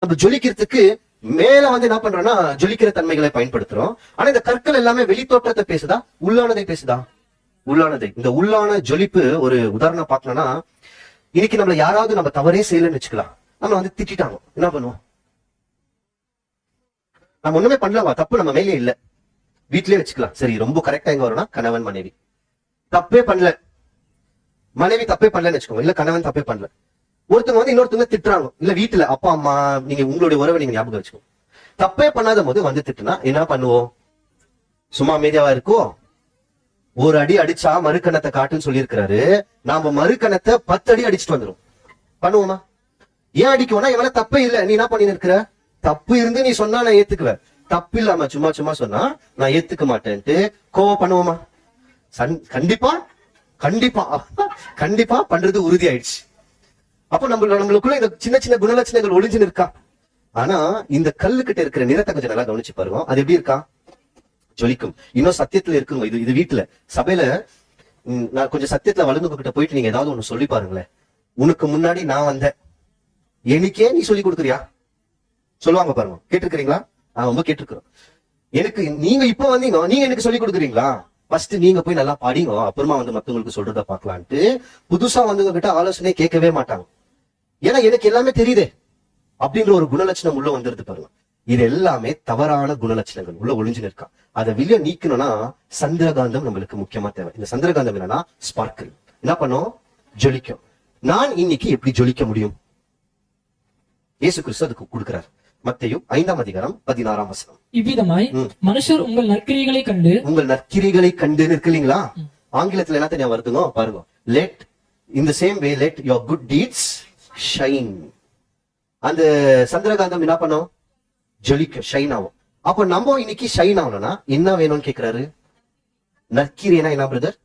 நம்ம ஜொலிக்கிறதுக்கு மேல வந்து என்ன பண்றோம்னா ஜொலிக்கிற தன்மைகளை பயன்படுத்துறோம். ஆனா இந்த கற்கள் எல்லாமே வெளித்தோற்றத்தை பேசுதா? உள்ளானதை பேசுதா? உள்ளானதை. இந்த உள்ளான ஜொலிப்பு ஒரு உதாரணம் பாக்கணும்னா இன்னைக்கு நம்மள யாராவது நம்ம தவறே செய்யலன்னு வச்சுக்கலாம். நம்ம வந்து திட்டாங்க என்ன பண்ணுவோம்? நம்ம ஒண்ணுமே பண்ணலாமா தப்பு நம்ம மேலே இல்ல. வீட்லயே வச்சுக்கலாம். சரி ரொம்ப கரெக்டா எங்க வரும்னா கணவன் மனைவி. தப்பே பண்ணல. மனைவி தப்பே பண்ணலன்னு வச்சுக்கோங்க. இல்ல கணவன் தப்பே பண்ணல. ஒருத்தவங்க வந்து இன்னொருத்தவங்க திட்டுறாங்க. இல்ல வீட்டுல அப்பா அம்மா நீங்க உங்களுடைய உறவை நீங்க ஞாபகம் வச்சுக்கோ. தப்பே பண்ணாத போது வந்து திட்டுனா என்ன பண்ணுவோம்? சும்மா அமைதியாவா இருக்கோ? ஒரு அடி அடிச்சா மறுக்கணத்தை காட்டுன்னு சொல்லியிருக்கிறாரு. நாம மறுக்கணத்தை பத்து அடி அடிச்சுட்டு வந்துரும். பண்ணுவோமா? ஏன் அடிக்குவோம்னா இவன தப்பே இல்ல. நீ என்ன பண்ணின்னு இருக்கிற தப்பு இருந்து நீ சொன்னா நான் ஏத்துக்குவேன். தப்பு இல்லாம சும்மா சும்மா சொன்னா நான் ஏத்துக்க மாட்டேன்ட்டு கோவம் பண்ணுவோமா? சன்- கண்டிப்பா கண்டிப்பா கண்டிப்பா பண்றது உறுதி ஆயிடுச்சு அப்போ நம்ம நம்மளுக்குள்ள இந்த சின்ன சின்ன குணலட்சணங்கள் ஒளிஞ்சு இருக்கா ஆனா இந்த கல்லுக்கிட்ட இருக்கிற நிறத்தை கொஞ்சம் நல்லா கவனிச்சு பாருங்க. அது எப்படி இருக்கா? ஜொலிக்கும். இன்னும் சத்தியத்துல இருக்குங்க. இது இது வீட்டுல. சபையில நான் கொஞ்சம் சத்தியத்துல வளர்ந்து கிட்ட போயிட்டு நீங்க ஏதாவது ஒண்ணு சொல்லி பாருங்களேன். உனக்கு முன்னாடி நான் வந்தேன். எனக்கே நீ சொல்லி கொடுக்குறியா? சொல்லுவாங்க பாருங்க. கேட்டிருக்கிறீங்களா? நான் ரொம்ப கேட்டிருக்கிறோம். எனக்கு நீங்க இப்ப வந்தீங்க. நீங்க எனக்கு சொல்லி கொடுக்குறீங்களா? ஃபர்ஸ்ட் நீங்க போய் நல்லா படிங்க. அப்புறமா வந்து மத்தவங்களுக்கு சொல்றத பாக்கலான்ட்டு புதுசா வந்தவங்க கிட்ட ஆலோசனை கேட்கவே மாட்டாங்க. ஏன்னா எனக்கு எல்லாமே தெரியுதே. அப்படின்ற ஒரு குணலட்சணம் உள்ள வந்துருது பாருங்க. இது எல்லாமே தவறான குணலட்சணங்கள். உள்ள ஒளிஞ்சு நிற்கா. அதை வெளிய நீக்கணும்னா சந்திரகாந்தம் நம்மளுக்கு முக்கியமா தேவை. இந்த சந்திரகாந்தம் என்னன்னா ஸ்பார்க்கிள் என்ன பண்ணும்? ஜொலிக்கும். நான் இன்னைக்கு எப்படி ஜொலிக்க முடியும்? இயேசு கிறிஸ்து அதுக்கு கொடுக்கிறார். மத்தையும் ஐந்தாம் அதிகாரம் பதினாறாம் வசனம். இவ்விதமாய். மனுஷர் உங்கள் நற்கிரிகளை கண்டு உங்கள் நற்கிரிகளை கண்டு இருக்கு இல்லைங்களா ஆங்கிலத்துல என்ன தெரியும் வருதுங்க? பாருங்க. லெட் இந்த same way let your good deeds shine அந்த சந்திரகாந்தம் என்ன பண்ணும்? ஜொலிக்க ஷைன் ஆகும். அப்ப நம்ம இன்னைக்கு ஷைன் ஆகணும்னா என்ன வேணும்னு கேக்குறாரு? நற்கிரினா என்ன பிரதர்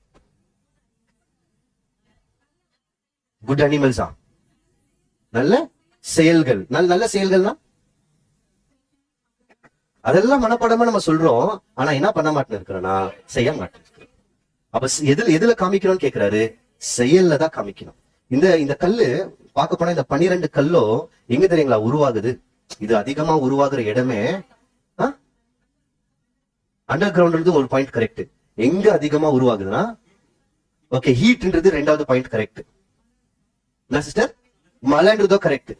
குட் அனிமல்ஸா நல்ல செயல்கள். நல்ல நல்ல செயல்கள்னா? அதெல்லாம் மனப்பாடமா நம்ம சொல்றோம். ஆனா என்ன பண்ண மாட்டேன் இருக்கிறோம்னா செய்ய மாட்டேன். அப்ப எதுல எதுல காமிக்கணும்னு கேக்குறாரு? செயல்ல தான் காமிக்கணும். இந்த இந்த கல்லு பார்க்க போனா இந்த பனிரெண்டு கல்லோ எங்க தெரியுங்களா உருவாகுது? இது அதிகமா உருவாகுற இடமே அண்டர் கிரவுண்ட்ன்றது ஒரு பாயிண்ட் கரெக்ட் எங்க அதிகமா உருவாகுதுன்னா ஓகே ஹீட்ன்றது ரெண்டாவது பாயிண்ட் கரெக்ட் என்ன சிஸ்டர் மலைன்றதோ கரெக்ட்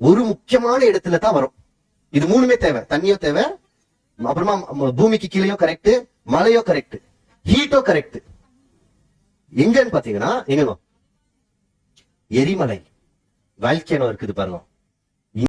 ஒரு முக்கியமான இடத்துல தான் வரும். இது மூணுமே தேவை. தண்ணியோ தேவை அப்புறமா பூமிக்கு கீழேயோ கரெக்ட் மலையோ கரெக்ட் ஹீட்டோ கரெக்ட் எங்கன்னு பாத்தீங்கன்னா எங்க எரிமலை. வால்கேனோ இருக்குது பாருங்க.